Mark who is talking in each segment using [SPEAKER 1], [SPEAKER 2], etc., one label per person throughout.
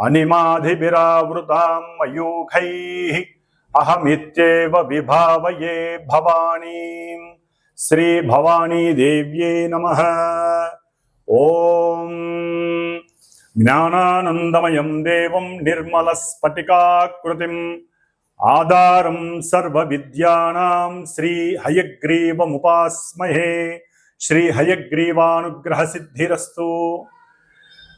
[SPEAKER 1] అనిమాధిభిరావృతాం మయూఖైః అహమిత్యేవ విభావయే భవానీ. శ్రీ భవానీ దేవ్యే నమ. ఓం. జ్ఞానానందమయం దేవం నిర్మలస్ఫటికాకృతిం. ఆధారం సర్వ సర్వవిద్యానాం శ్రీ హయగ్రీవముపాస్మహే. శ్రీ హయగ్రీవానుగ్రహ సిద్ధిరస్తు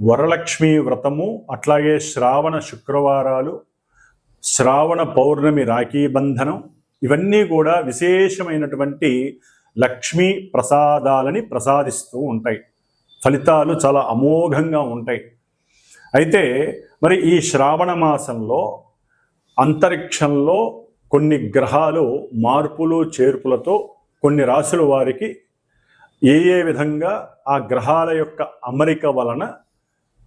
[SPEAKER 1] వరలక్ష్మి వ్రతము అట్లాగే శ్రావణ శుక్రవారాలు శ్రావణ పౌర్ణమి రాఖీ బంధనం ఇవన్నీ కూడా విశేషమైనటువంటి లక్ష్మీ ప్రసాదాలని ప్రసాదిస్తూ ఉంటాయి. ఫలితాలు చాలా అమోఘంగా ఉంటాయి. అయితే మరి ఈ శ్రావణ మాసంలో అంతరిక్షంలో కొన్ని గ్రహాలు మార్పులు చేర్పులతో కొన్ని రాశుల వారికి ఏ ఏ విధంగా ఆ గ్రహాల యొక్క అమరిక వలన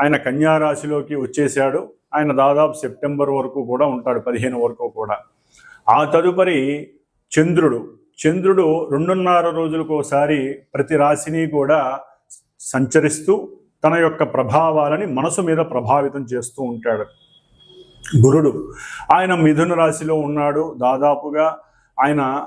[SPEAKER 1] ఆయన కన్యా రాశిలోకి వచ్చేసాడు ఆయన దాదాపు సెప్టెంబర్ వరకు కూడా ఉంటాడు పదిహేను వరకు కూడా. ఆ తదుపరి చంద్రుడు. చంద్రుడు రెండున్నర రోజులకు ఒకసారి ప్రతి రాశిని కూడా సంచరిస్తూ తన యొక్క ప్రభావాలని మనసు మీద ప్రభావితం చేస్తూ ఉంటాడు. గురుడు. ఆయన మిథున రాశిలో ఉన్నాడు. దాదాపుగా ఆయన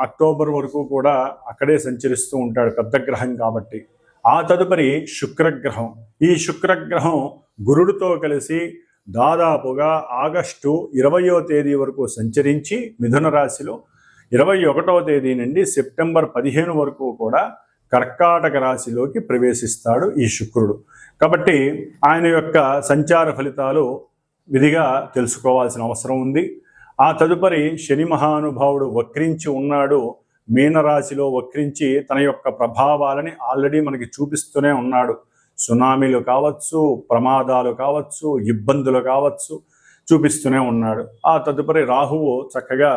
[SPEAKER 1] అక్టోబర్ వరకు కూడా అక్కడే సంచరిస్తూ ఉంటాడు పెద్ద గ్రహం కాబట్టి. ఆ తదుపరి శుక్రగ్రహం. ఈ శుక్రగ్రహం గురుడితో కలిసి దాదాపుగా ఆగస్టు ఇరవయో తేదీ వరకు సంచరించి మిథున రాశిలో ఇరవై ఒకటవ తేదీ నుండి సెప్టెంబర్ పదిహేను వరకు కూడా కర్కాటక రాశిలోకి ప్రవేశిస్తాడు ఈ శుక్రుడు. కాబట్టి ఆయన యొక్క సంచార ఫలితాలు విధిగా తెలుసుకోవాల్సిన అవసరం ఉంది. ఆ తదుపరి శని మహానుభావుడు వక్రించి ఉన్నాడు. మీనరాశిలో వక్రించి తన యొక్క ప్రభావాలని ఆల్రెడీ మనకి చూపిస్తూనే ఉన్నాడు. సునామీలు కావచ్చు ప్రమాదాలు కావచ్చు ఇబ్బందులు కావచ్చు చూపిస్తూనే ఉన్నాడు. ఆ తదుపరి రాహువు చక్కగా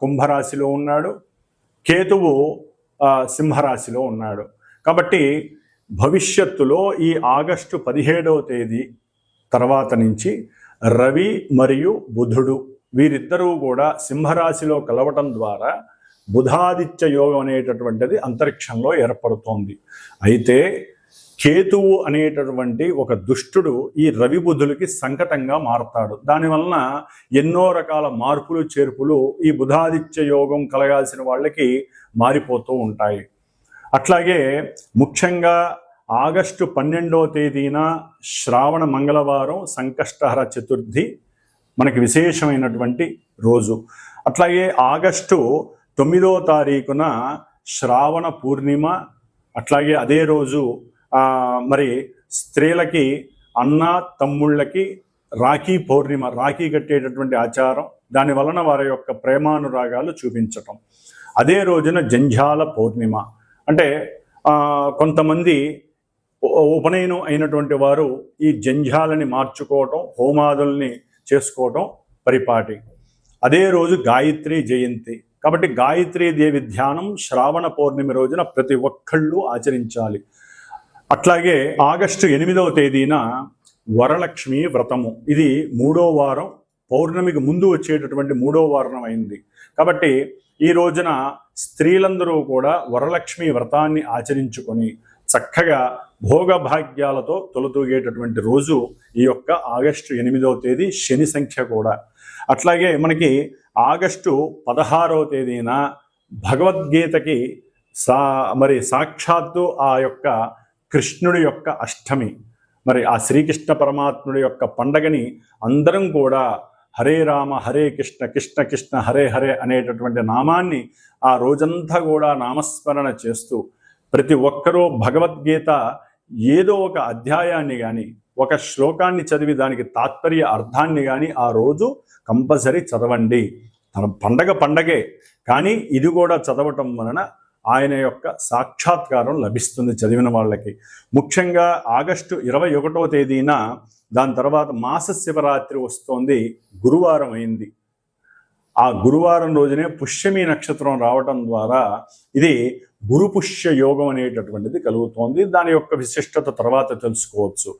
[SPEAKER 1] కుంభరాశిలో ఉన్నాడు. కేతువు సింహరాశిలో ఉన్నాడు. కాబట్టి భవిష్యత్తులో ఈ ఆగస్టు పదిహేడవ తేదీ తర్వాత నుంచి రవి మరియు బుధుడు వీరిద్దరూ కూడా సింహరాశిలో కలవటం ద్వారా బుధాదిత్య యోగం అనేటటువంటిది అంతరిక్షంలో ఏర్పడుతోంది. అయితే కేతువు అనేటటువంటి ఒక దుష్టుడు ఈ రవి బుధులకి సంకటంగా మారతాడు. దానివలన ఎన్నో రకాల మార్పులు చేర్పులు ఈ బుధాదిత్య యోగం కలగాల్సిన వాళ్ళకి మారిపోతూ ఉంటాయి. అట్లాగే ముఖ్యంగా ఆగస్టు పన్నెండవ తేదీన శ్రావణ మంగళవారం సంకష్టహర చతుర్థి మనకి విశేషమైనటువంటి రోజు. అట్లాగే ఆగస్టు తొమ్మిదో తారీఖున శ్రావణ పూర్ణిమ అట్లాగే అదే రోజు మరి స్త్రీలకి అన్న తమ్ముళ్ళకి రాఖీ పౌర్ణిమ రాఖీ కట్టేటటువంటి ఆచారం దాని వలన వారి యొక్క ప్రేమానురాగాలు చూపించటం. అదే రోజున జంఝాల పౌర్ణిమ. అంటే కొంతమంది ఉపనయనం అయినటువంటి వారు ఈ జంఝాలని మార్చుకోవటం హోమాదుల్ని చేసుకోవటం పరిపాటి. అదే రోజు గాయత్రి జయంతి. కాబట్టి గాయత్రీ దేవి ధ్యానం శ్రావణ పౌర్ణమి రోజున ప్రతి ఒక్కళ్ళు ఆచరించాలి. అట్లాగే ఆగస్టు ఎనిమిదవ తేదీన వరలక్ష్మి వ్రతము. ఇది మూడో వారం పౌర్ణమికి ముందు వచ్చేటటువంటి మూడో వారం అయింది. కాబట్టి ఈ రోజున స్త్రీలందరూ కూడా వరలక్ష్మి వ్రతాన్ని ఆచరించుకొని చక్కగా భోగభాగ్యాలతో తొలతూగేటటువంటి రోజు ఈ యొక్క ఆగస్టు ఎనిమిదవ తేదీ శని సంఖ్య కూడా. అట్లాగే మనకి ఆగస్టు పదహారవ తేదీన భగవద్గీతకి సా మరి సాక్షాత్తు ఆ యొక్క కృష్ణుడి యొక్క అష్టమి మరి ఆ శ్రీకృష్ణ పరమాత్ముడి యొక్క పండగని అందరం కూడా హరే రామ హరే కృష్ణ కృష్ణ కృష్ణ హరే హరే అనేటటువంటి నామాన్ని ఆ రోజంతా కూడా నామస్మరణ చేస్తూ ప్రతి ఒక్కరూ భగవద్గీత ఏదో ఒక అధ్యాయాన్ని కానీ ఒక శ్లోకాన్ని చదివి దానికి తాత్పర్య అర్థాన్ని కానీ ఆ రోజు కంపల్సరీ చదవండి. తన పండగ పండగే. కానీ ఇది కూడా చదవటం వలన ఆయన యొక్క సాక్షాత్కారం లభిస్తుంది చదివిన వాళ్ళకి. ముఖ్యంగా ఆగస్టు ఇరవై ఒకటవ తేదీన దాని తర్వాత మాస శివరాత్రి వస్తోంది. గురువారం అయింది. ఆ గురువారం రోజునే పుష్యమి నక్షత్రం రావటం ద్వారా ఇది గురుపుష్య యోగం అనేటటువంటిది కలుగుతోంది. దాని యొక్క విశిష్టత తర్వాత తెలుసుకోవచ్చు.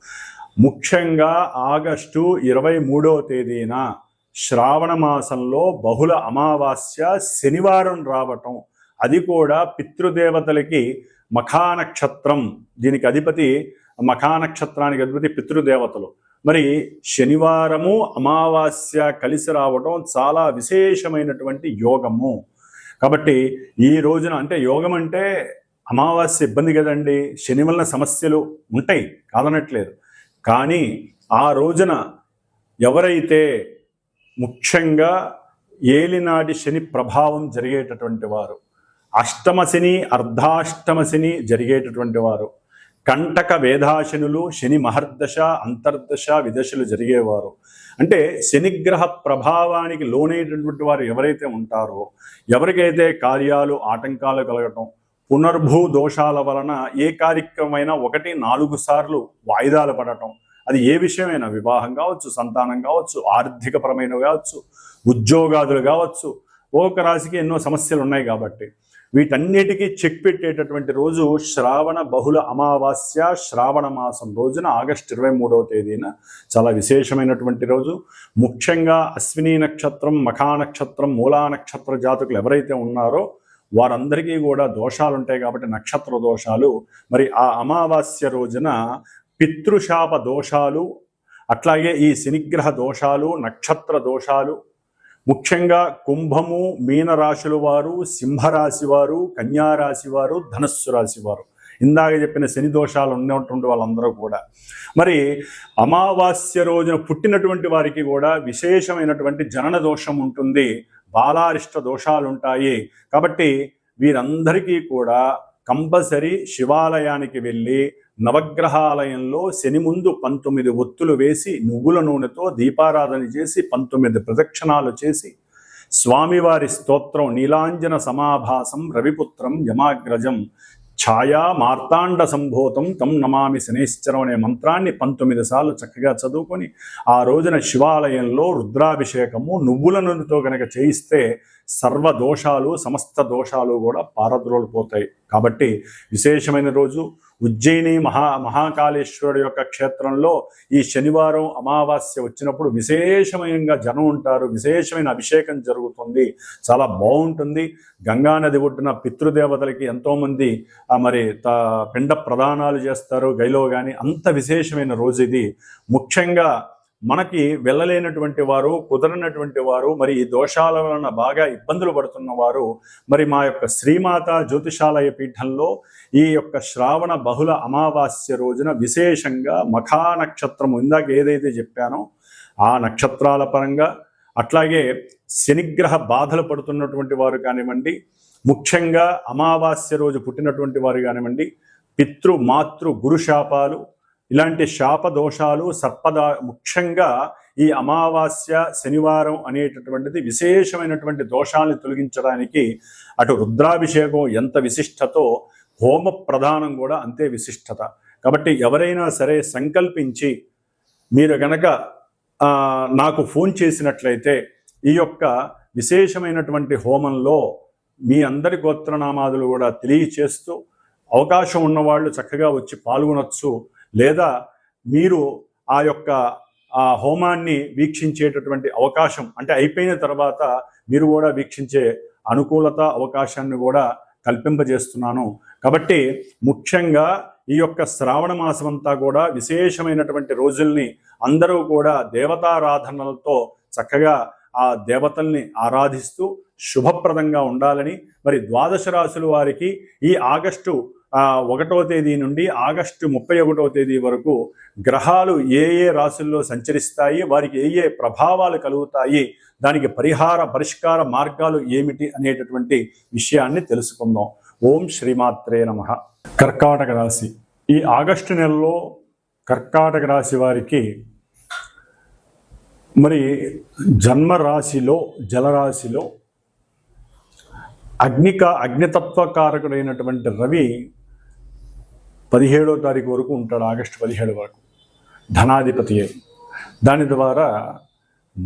[SPEAKER 1] ముఖ్యంగా ఆగస్టు ఇరవై మూడవ తేదీన శ్రావణ మాసంలో బహుళ అమావాస్య శనివారం రావటం. అది కూడా పితృదేవతలకి మఖానక్షత్రం. దీనికి అధిపతి మఖానక్షత్రానికి అధిపతి పితృదేవతలు. మరి శనివారము అమావాస్య కలిసి రావడం చాలా విశేషమైనటువంటి యోగము. కాబట్టి ఈ రోజున అంటే యోగం అంటే అమావాస్య ఇబ్బంది కదండి. శని వలన సమస్యలు ఉంటాయి. కాదనట్లేదు. కానీ ఆ రోజున ఎవరైతే ముఖ్యంగా ఏలినాటి శని ప్రభావం జరిగేటటువంటి వారు అష్టమ శని అర్ధాష్టమ శని జరిగేటటువంటి వారు కంటక వేదాశనులు శని మహర్దశ అంతర్దశ విదశలు జరిగేవారు. అంటే శనిగ్రహ ప్రభావానికి లోనైనటువంటి వారు ఎవరైతే ఉంటారో ఎవరికైతే కార్యాలు ఆటంకాలు కలగటం పునర్భూ దోషాల వలన ఏ కార్యక్రమమైనా ఒకటి నాలుగు సార్లు వాయిదాలు పడటం. అది ఏ విషయమైనా వివాహం కావచ్చు సంతానం కావచ్చు ఆర్థికపరమైనవి కావచ్చు ఉద్యోగాదులు కావచ్చు ఒక రాశికి ఎన్నో సమస్యలు ఉన్నాయి కాబట్టి. వీటన్నిటికీ చెక్ పెట్టేటటువంటి రోజు శ్రావణ బహుళ అమావాస్య శ్రావణ మాసం రోజున ఆగస్టు ఇరవై మూడవ తేదీన చాలా విశేషమైనటువంటి రోజు. ముఖ్యంగా అశ్విని నక్షత్రం మఖా నక్షత్రం మూలా నక్షత్ర జాతకులు ఎవరైతే ఉన్నారో వారందరికీ కూడా దోషాలు ఉంటాయి కాబట్టి నక్షత్ర దోషాలు. మరి ఆ అమావాస్య రోజున పితృశాప దోషాలు అట్లాగే ఈ శనిగ్రహ దోషాలు నక్షత్ర దోషాలు ముఖ్యంగా కుంభము మీనరాశుల వారు సింహరాశి వారు కన్యారాశి వారు ధనస్సు రాశి వారు. ఇందాక చెప్పిన శని దోషాలు ఉన్నటువంటి వాళ్ళందరూ కూడా. మరి అమావాస్య రోజున పుట్టినటువంటి వారికి కూడా విశేషమైనటువంటి జనన దోషం ఉంటుంది. బాలారిష్ట దోషాలుంటాయి. కాబట్టి వీరందరికీ కూడా కంపల్సరీ శివాలయానికి వెళ్ళి నవగ్రహాలయంలో శని ముందు పంతొమ్మిది ఒత్తులు వేసి నువ్వుల నూనెతో దీపారాధన చేసి పంతొమ్మిది ప్రదక్షిణాలు చేసి స్వామివారి స్తోత్రం నీలాంజన సమాభాసం రవిపుత్రం యమాగ్రజం ఛాయా మార్తాండ సంభూతం తం నమామి శనేశ్వరం అనే మంత్రాన్ని పంతొమ్మిది సార్లు చక్కగా చదువుకొని ఆ రోజున శివాలయంలో రుద్రాభిషేకము నువ్వుల నూనెతో కనుక చేయిస్తే సర్వ దోషాలు సమస్త దోషాలు కూడా పారద్రోలిపోతాయి కాబట్టి విశేషమైన రోజు ఉజ్జయిని మహా మహాకాళేశ్వరుడు యొక్క క్షేత్రంలో ఈ శనివారం అమావాస్య వచ్చినప్పుడు విశేషమైన జనం ఉంటారు విశేషమైన అభిషేకం జరుగుతుంది. చాలా బాగుంటుంది. గంగానది ఒడ్డున పితృదేవతలకి ఎంతోమంది మరి త పిండ ప్రదానాలు చేస్తారు. గైలో కానీ అంత విశేషమైన రోజు ఇది. ముఖ్యంగా మనకి వెళ్ళలేనటువంటి వారు కుదరనటువంటి వారు మరి ఈ దోషాల వలన బాగా ఇబ్బందులు పడుతున్న వారు మరి మా యొక్క శ్రీమాత జ్యోతిషాలయ పీఠంలో ఈ యొక్క శ్రావణ బహుళ అమావాస్య రోజున విశేషంగా మఖా నక్షత్రం ఇందాక ఏదైతే చెప్పానో ఆ నక్షత్రాల పరంగా అట్లాగే శనిగ్రహ బాధలు పడుతున్నటువంటి వారు కానివ్వండి ముఖ్యంగా అమావాస్య రోజు పుట్టినటువంటి వారు కానివ్వండి పితృ మాతృ గురు శాపాలు ఇలాంటి శాప దోషాలు సర్పదా ముఖ్యంగా ఈ అమావాస్య శనివారం అనేటటువంటిది విశేషమైనటువంటి దోషాలను తొలగించడానికి అటు రుద్రాభిషేకం ఎంత విశిష్టతో హోమ ప్రధానం కూడా అంతే విశిష్టత. కాబట్టి ఎవరైనా సరే సంకల్పించి మీరు గనక నాకు ఫోన్ చేసినట్లయితే ఈ యొక్క విశేషమైనటువంటి హోమంలో మీ అందరి గోత్రనామాదులు కూడా తెలియచేస్తూ అవకాశం ఉన్నవాళ్ళు చక్కగా వచ్చి పాల్గొనొచ్చు. లేదా మీరు ఆ యొక్క ఆ హోమాన్ని వీక్షించేటటువంటి అవకాశం అంటే అయిపోయిన తర్వాత మీరు కూడా వీక్షించే అనుకూలత అవకాశాన్ని కూడా కల్పింపజేస్తున్నాను. కాబట్టి ముఖ్యంగా ఈ యొక్క శ్రావణ మాసం అంతా కూడా విశేషమైనటువంటి రోజుల్ని అందరూ కూడా దేవతారాధనలతో చక్కగా ఆ దేవతల్ని ఆరాధిస్తూ శుభప్రదంగా ఉండాలని మరి ద్వాదశ రాశుల వారికి ఈ ఆగస్టు ఒకటో ఒకటవ తేదీ నుండి ఆగస్టు ముప్పై ఒకటవ తేదీ వరకు గ్రహాలు ఏ ఏ రాశుల్లో సంచరిస్తాయి వారికి ఏ ఏ ప్రభావాలు కలుగుతాయి దానికి పరిహార పరిష్కార మార్గాలు ఏమిటి అనేటటువంటి విషయాన్ని తెలుసుకుందాం. ఓం శ్రీమాత్రే నమ. కర్కాటక రాశి. ఈ ఆగస్టు నెలలో కర్కాటక రాశి వారికి మరి జన్మ రాశిలో జలరాశిలో అగ్నిక అగ్నితత్వకారకుడైనటువంటి రవి పదిహేడో తారీఖు వరకు ఉంటాడు ఆగస్టు పదిహేడు వరకు. ధనాధిపతి. దాని ద్వారా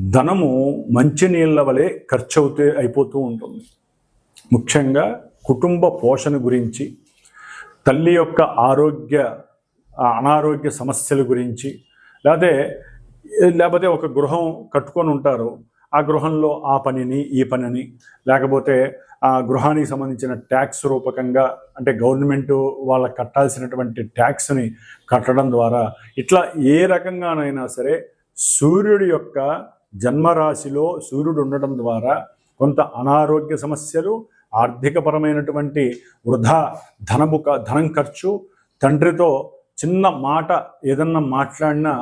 [SPEAKER 1] ధనము మంచినీళ్ళ వలె ఖర్చు అవుతే అయిపోతూ ఉంటుంది. ముఖ్యంగా కుటుంబ పోషణ గురించి తల్లి యొక్క ఆరోగ్య అనారోగ్య సమస్యల గురించి లేకపోతే లేకపోతే ఒక గృహం కట్టుకొని ఉంటారు. ఆ గృహంలో ఆ పనిని ఈ పనిని లేకపోతే ఆ గృహానికి సంబంధించిన ట్యాక్స్ రూపకంగా అంటే గవర్నమెంట్ వాళ్ళకి కట్టాల్సినటువంటి ట్యాక్స్ని కట్టడం ద్వారా ఇట్లా ఏ రకంగానైనా సరే సూర్యుడి యొక్క జన్మరాశిలో సూర్యుడు ఉండడం ద్వారా కొంత అనారోగ్య సమస్యలు ఆర్థికపరమైనటువంటి వృధా ధనము ధనం ఖర్చు తండ్రితో చిన్న మాట ఏదన్నా మాట్లాడినా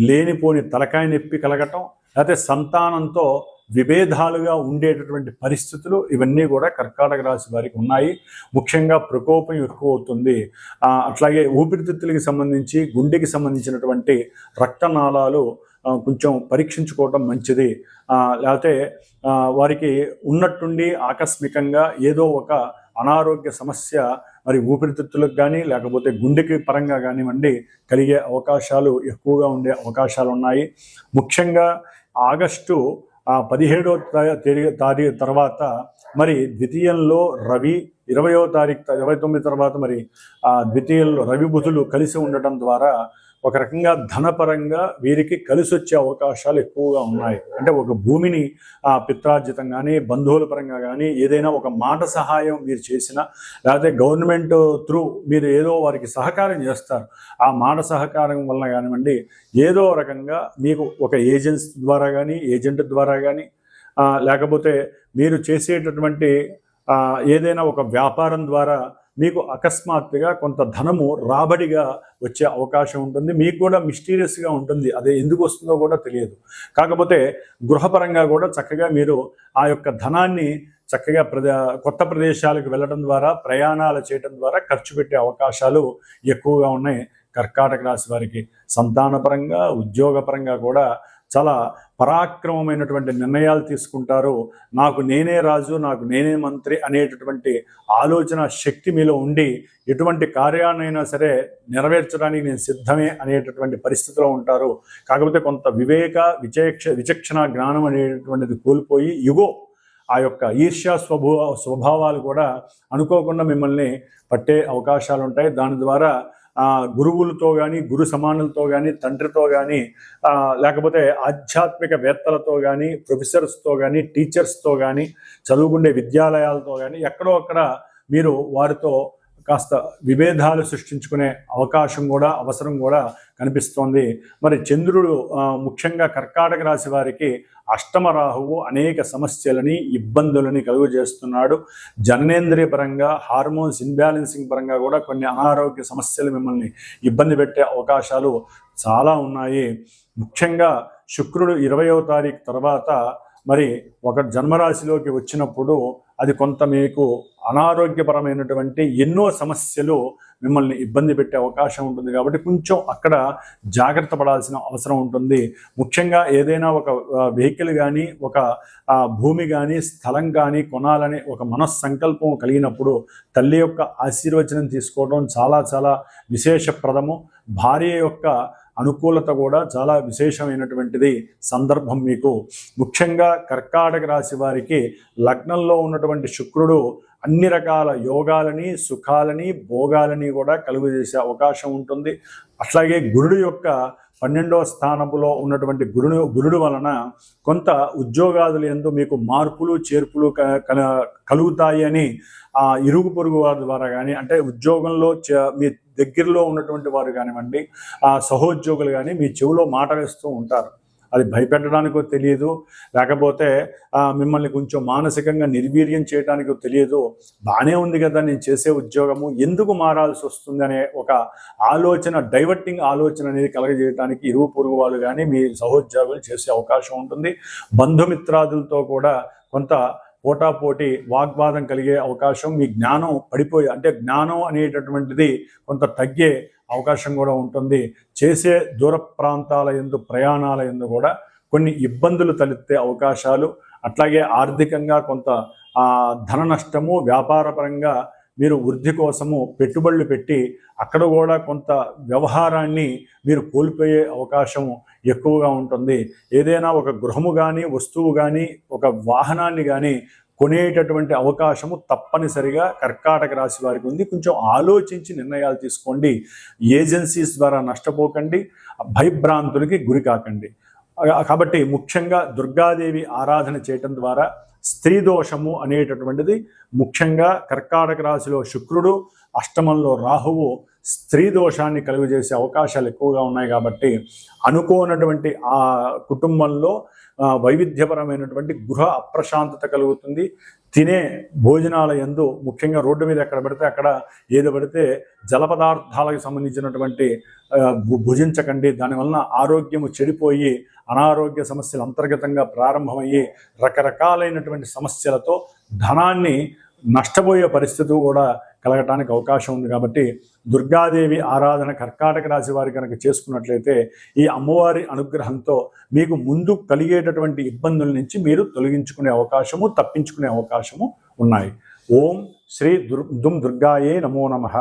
[SPEAKER 1] లేనిపోని తలకాయ నొప్పి కలగటం లేకపోతే సంతానంతో విభేదాలుగా ఉండేటటువంటి పరిస్థితులు ఇవన్నీ కూడా కర్కాటక రాశి వారికి ఉన్నాయి. ముఖ్యంగా ప్రకోపం ఎక్కువ అవుతుంది అట్లాగే ఊపిరితిత్తులకి సంబంధించి గుండెకి సంబంధించినటువంటి రక్తనాళాలు కొంచెం పరీక్షించుకోవటం మంచిది. లేకపోతే వారికి ఉన్నట్టుండి ఆకస్మికంగా ఏదో ఒక అనారోగ్య సమస్య మరి ఊపిరితిత్తులకు కానీ లేకపోతే గుండెకి పరంగా కానివ్వండి కలిగే అవకాశాలు ఎక్కువగా ఉండే అవకాశాలు ఉన్నాయి ముఖ్యంగా ఆగస్టు ఆ, పదిహేడో తారీ తారీఖు తర్వాత మరి ద్వితీయంలో రవి ఇరవయో తారీఖు ఇరవై తొమ్మిది తర్వాత మరి ఆ ద్వితీయంలో రవి బుధులు కలిసి ఉండటం ద్వారా ఒక రకంగా ధనపరంగా వీరికి కలిసి వచ్చే అవకాశాలు ఎక్కువగా ఉన్నాయి. అంటే ఒక భూమిని ఆ, పిత్రార్జితం కానీ బంధువుల పరంగా కానీ ఏదైనా ఒక మాట సహాయం మీరు చేసినా లేకపోతే గవర్నమెంట్ త్రూ మీరు ఏదో వారికి సహకారం చేస్తారు. ఆ మాట సహకారం వలన కానివ్వండి ఏదో రకంగా మీకు ఒక ఏజెన్సీ ద్వారా కానీ ఏజెంట్ ద్వారా కానీ లేకపోతే మీరు చేసేటటువంటి ఏదైనా ఒక వ్యాపారం ద్వారా మీకు అకస్మాత్తుగా కొంత ధనము రాబడిగా వచ్చే అవకాశం ఉంటుంది. మీకు కూడా మిస్టీరియస్గా ఉంటుంది. అదే ఎందుకు వస్తుందో కూడా తెలియదు. కాకపోతే గృహపరంగా కూడా చక్కగా మీరు ఆ యొక్క ధనాన్ని చక్కగా ప్రదే కొత్త ప్రదేశాలకు వెళ్ళడం ద్వారా ప్రయాణాలు చేయడం ద్వారా ఖర్చు పెట్టే అవకాశాలు ఎక్కువగా ఉన్నాయి. కర్కాటక రాశి వారికి సంతానపరంగా ఉద్యోగపరంగా కూడా చాలా పరాక్రమమైనటువంటి నిర్ణయాలు తీసుకుంటారు. నాకు నేనే రాజు నాకు నేనే మంత్రి అనేటటువంటి ఆలోచన శక్తి మీలో ఉండి ఎటువంటి కార్యాన్నైనా సరే నెరవేర్చడానికి నేను సిద్ధమే అనేటటువంటి పరిస్థితిలో ఉంటారు. కాకపోతే కొంత వివేక విచక్ష విచక్షణ జ్ఞానం అనేటటువంటిది కోల్పోయి యుగో ఆ యొక్క ఈర్ష్యా స్వభావ స్వభావాలు కూడా అనుకోకుండా మిమ్మల్ని పట్టే అవకాశాలు ఉంటాయి దాని ద్వారా గురువులతో కానీ గురు సమానులతో కానీ తండ్రితో కానీ లేకపోతే ఆధ్యాత్మిక వేత్తలతో కానీ ప్రొఫెసర్స్తో కానీ టీచర్స్తో కానీ చదువుకుండే విద్యాలయాలతో కానీ ఎక్కడో అక్కడ మీరు వారితో కాస్త విభేదాలు సృష్టించుకునే అవకాశం కూడా అవసరం కూడా కనిపిస్తోంది. మరి చంద్రుడు ముఖ్యంగా కర్కాటక రాశి వారికి అష్టమ రాహువు అనేక సమస్యలని ఇబ్బందులని కలుగజేస్తున్నాడు. జననేంద్రియ పరంగా హార్మోన్స్ ఇన్బ్యాలెన్సింగ్ పరంగా కూడా కొన్ని అనారోగ్య సమస్యలు మిమ్మల్ని ఇబ్బంది పెట్టే అవకాశాలు చాలా ఉన్నాయి. ముఖ్యంగా శుక్రుడు ఇరవయో తారీఖు తర్వాత మరి ఒక జన్మరాశిలోకి వచ్చినప్పుడు అది కొంత మీకు అనారోగ్యపరమైనటువంటి ఎన్నో సమస్యలు మిమ్మల్ని ఇబ్బంది పెట్టే అవకాశం ఉంటుంది కాబట్టి కొంచెం అక్కడ జాగ్రత్త పడాల్సిన అవసరం ఉంటుంది. ముఖ్యంగా ఏదైనా ఒక వెహికల్ కానీ ఒక భూమి కానీ స్థలం కానీ కొనాలనే ఒక మనస్సంకల్పం కలిగినప్పుడు తల్లి యొక్క ఆశీర్వచనం తీసుకోవడం చాలా చాలా విశేషప్రదము. భార్య యొక్క అనుకూలత కూడా చాలా విశేషమైనటువంటిది సందర్భం మీకు. ముఖ్యంగా కర్కాటక రాశి వారికి లగ్నంలో ఉన్నటువంటి శుక్రుడు అన్ని రకాల యోగాలని సుఖాలని భోగాలని కూడా కలుగజేసే అవకాశం ఉంటుంది. అట్లాగే గురుడు యొక్క పన్నెండవ స్థానములో ఉన్నటువంటి గురుడు గురుడు వలన కొంత ఉద్యోగాదులు ఎందు మీకు మార్పులు చేర్పులు క- కలుగుతాయి అని ఆ ఇరుగు పొరుగు వారి ద్వారా కానీ అంటే ఉద్యోగంలో మీ దగ్గరలో ఉన్నటువంటి వారు కానివ్వండి ఆ సహోద్యోగులు కానీ మీ చెవిలో మాట వేస్తూ ఉంటారు. అది భయపెట్టడానికో తెలియదు. లేకపోతే మిమ్మల్ని కొంచెం మానసికంగా నిర్వీర్యం చేయడానికో తెలియదు. బాగానే ఉంది కదా నేను చేసే ఉద్యోగము ఎందుకు మారాల్సి వస్తుంది అనే ఒక ఆలోచన డైవర్టింగ్ ఆలోచన అనేది కలగజేయడానికి ఇరుగు పొరుగు వాళ్ళు కానీ మీ సహోద్యోగులు చేసే అవకాశం ఉంటుంది. బంధుమిత్రాదులతో కూడా కొంత పోటాపోటీ వాగ్వాదం కలిగే అవకాశం మీ జ్ఞానం పడిపోయి అంటే జ్ఞానం అనేటటువంటిది కొంత తగ్గే అవకాశం కూడా ఉంటుంది. చేసే దూర ప్రాంతాల ఎందు ప్రయాణాల ఎందు కూడా కొన్ని ఇబ్బందులు తలెత్తే అవకాశాలు అట్లాగే ఆర్థికంగా కొంత ధన నష్టము వ్యాపారపరంగా మీరు వృద్ధి కోసము పెట్టుబడులు పెట్టి అక్కడ కూడా కొంత వ్యవహారాన్ని మీరు కోల్పోయే అవకాశము ఎక్కువగా ఉంటుంది. ఏదైనా ఒక గృహము కానీ వస్తువు కానీ ఒక వాహనాన్ని కానీ కొనేటటువంటి అవకాశము తప్పనిసరిగా కర్కాటక రాశి వారికి ఉంది. కొంచెం ఆలోచించి నిర్ణయాలు తీసుకోండి. ఏజెన్సీస్ ద్వారా నష్టపోకండి. భయభ్రాంతులకి గురి కాకండి. కాబట్టి ముఖ్యంగా దుర్గాదేవి ఆరాధన చేయటం ద్వారా స్త్రీ దోషము అనేటటువంటిది ముఖ్యంగా కర్కాటక రాశిలో శుక్రుడు అష్టమంలో రాహువు స్త్రీ దోషాన్ని కలుగజేసే అవకాశాలు ఎక్కువగా ఉన్నాయి కాబట్టి అనుకోనటువంటి ఆ కుటుంబంలో వైవిధ్యపరమైనటువంటి గృహ అప్రశాంతత కలుగుతుంది. తినే భోజనాల ఎందు ముఖ్యంగా రోడ్డు మీద ఎక్కడ పడితే అక్కడ ఏది పడితే జల పదార్థాలకు సంబంధించినటువంటి భు- భుజించకండి. దానివలన ఆరోగ్యము చెడిపోయి అనారోగ్య సమస్యలు అంతర్గతంగా ప్రారంభమయ్యి రకరకాలైనటువంటి సమస్యలతో ధనాన్ని నష్టపోయే పరిస్థితి కూడా కలగటానికి అవకాశం ఉంది కాబట్టి దుర్గాదేవి ఆరాధన కర్కాటక రాశి వారి కనుక చేసుకున్నట్లయితే ఈ అమ్మవారి అనుగ్రహంతో మీకు ముందు కలిగేటటువంటి ఇబ్బందుల నుంచి మీరు తొలగించుకునే అవకాశము తప్పించుకునే అవకాశము ఉన్నాయి. ఓం శ్రీ దుర్ దుమ్ దుర్గాయే నమో నమః.